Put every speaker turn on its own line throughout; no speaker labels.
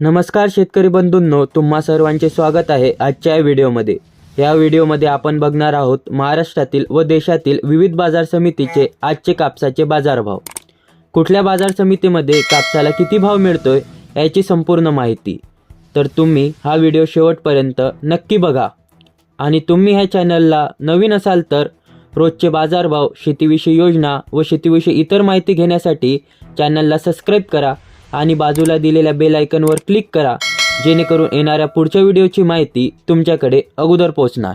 नमस्कार शेतकरी बंधूंनो तुम्हा सर्वांचे स्वागत आहे आजच्या या व्हिडिओमध्ये. या व्हिडिओमध्ये आपण बघणार आहोत महाराष्ट्रातील व देशातील विविध बाजार समितीचे आजचे कापसाचे बाजारभाव. कुठल्या बाजार समितीमध्ये कापसाला किती भाव मिळतोय याची संपूर्ण माहिती. तर तुम्ही हा व्हिडिओ शेवटपर्यंत नक्की बघा. आणि तुम्ही ह्या चॅनलला नवीन असाल तर रोजचे बाजारभाव शेतीविषयी योजना व शेतीविषयी इतर माहिती घेण्यासाठी चॅनलला सबस्क्राईब करा आणि बाजूला दिलेल्या बेल आयकनवर क्लिक करा जेणेकरून येणाऱ्या पुढच्या व्हिडिओची माहिती तुमच्याकडे अगोदर पोहोचणार.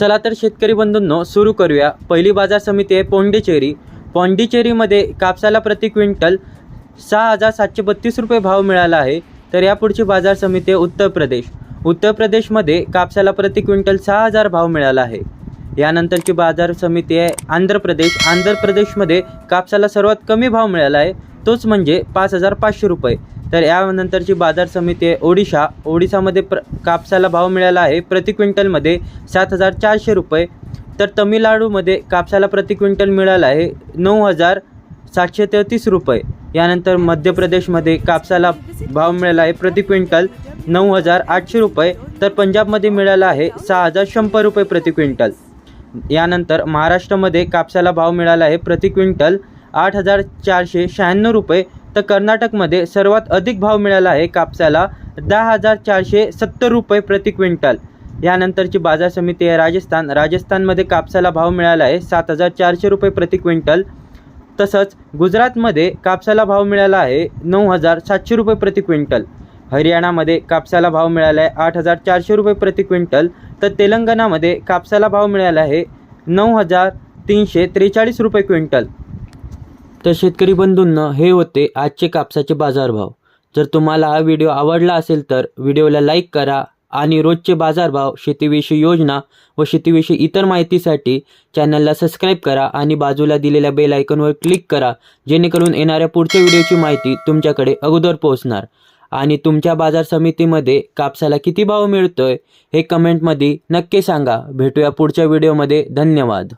चला तर शेतकरी बंधूंनो सुरू करूया. पहिली बाजार समिती आहे पोंडिचेरी. पॉंडिचेरीमध्ये कापसाला प्रति क्विंटल सहा हजार सातशे बत्तीस रुपये भाव मिळाला आहे. तर यापुढची बाजार समिती आहे उत्तर प्रदेश. उत्तर प्रदेशमध्ये कापसाला प्रति क्विंटल सहा हजार भाव मिळाला आहे. यानंतरची बाजार समिती आहे आंध्र प्रदेश. आंध्र प्रदेशमध्ये कापसाला सर्वात कमी भाव मिळाला आहे. तोच म्हणजे पाच हजार पाचशे रुपये. तर यानंतरची बाजार समिती आहे ओडिशा. ओडिशामध्ये प्र कापसाला भाव मिळाला आहे प्रति क्विंटलमध्ये सात हजार चारशे रुपये. तर तमिळनाडूमध्ये कापसाला प्रति क्विंटल मिळाला आहे नऊ हजार सातशे तेहतीस रुपये. यानंतर मध्य प्रदेशमध्ये कापसाला भाव मिळाला आहे प्रति क्विंटल नऊ हजार आठशे रुपये. तर पंजाबमध्ये मिळाला आहे सहा हजार शंभर रुपये प्रति क्विंटल. यानंतर महाराष्ट्रामध्ये कापसाला भाव मिळाला आहे. प्रति क्विंटल आठ हजार चारशे शहाण्णव रुपये. तर कर्नाटकमध्ये सर्वात अधिक भाव मिळाला आहे कापसाला दहा हजार चारशे सत्तर रुपये प्रति क्विंटल. यानंतरची बाजार समिती आहे राजस्थान. राजस्थानमध्ये कापसाला भाव मिळाला आहे सात हजार चारशे रुपये प्रति क्विंटल. तसंच गुजरातमध्ये कापसाला भाव मिळाला आहे नऊ हजार सातशे रुपये प्रति क्विंटल. हरियाणामध्ये कापसाला भाव मिळाला आहे आठ हजार चारशे रुपये प्रति क्विंटल. तर तेलंगणामध्ये कापसाला भाव मिळाला आहे नऊ हजार तीनशे त्रेचाळीस रुपये क्विंटल. तर शेतकरी बंधूंना हे होते आजचे कापसाचे बाजारभाव. जर तुम्हाला हा व्हिडिओ आवडला असेल तर व्हिडिओला लाईक करा आणि रोजचे बाजारभाव शेतीविषयी योजना व शेतीविषयी इतर माहितीसाठी चॅनलला सबस्क्राईब करा आणि बाजूला दिलेल्या बेल आयकॉनवर क्लिक करा जेणेकरून येणाऱ्या पुढच्या व्हिडिओची माहिती तुमच्याकडे अगोदर पोहोचणार. आणि तुमच्या बाजार समितीमध्ये कापसाला किती भाव मिळतोय हे कमेंटमध्ये नक्की सांगा. भेटूया पुढच्या व्हिडिओमध्ये धन्यवाद.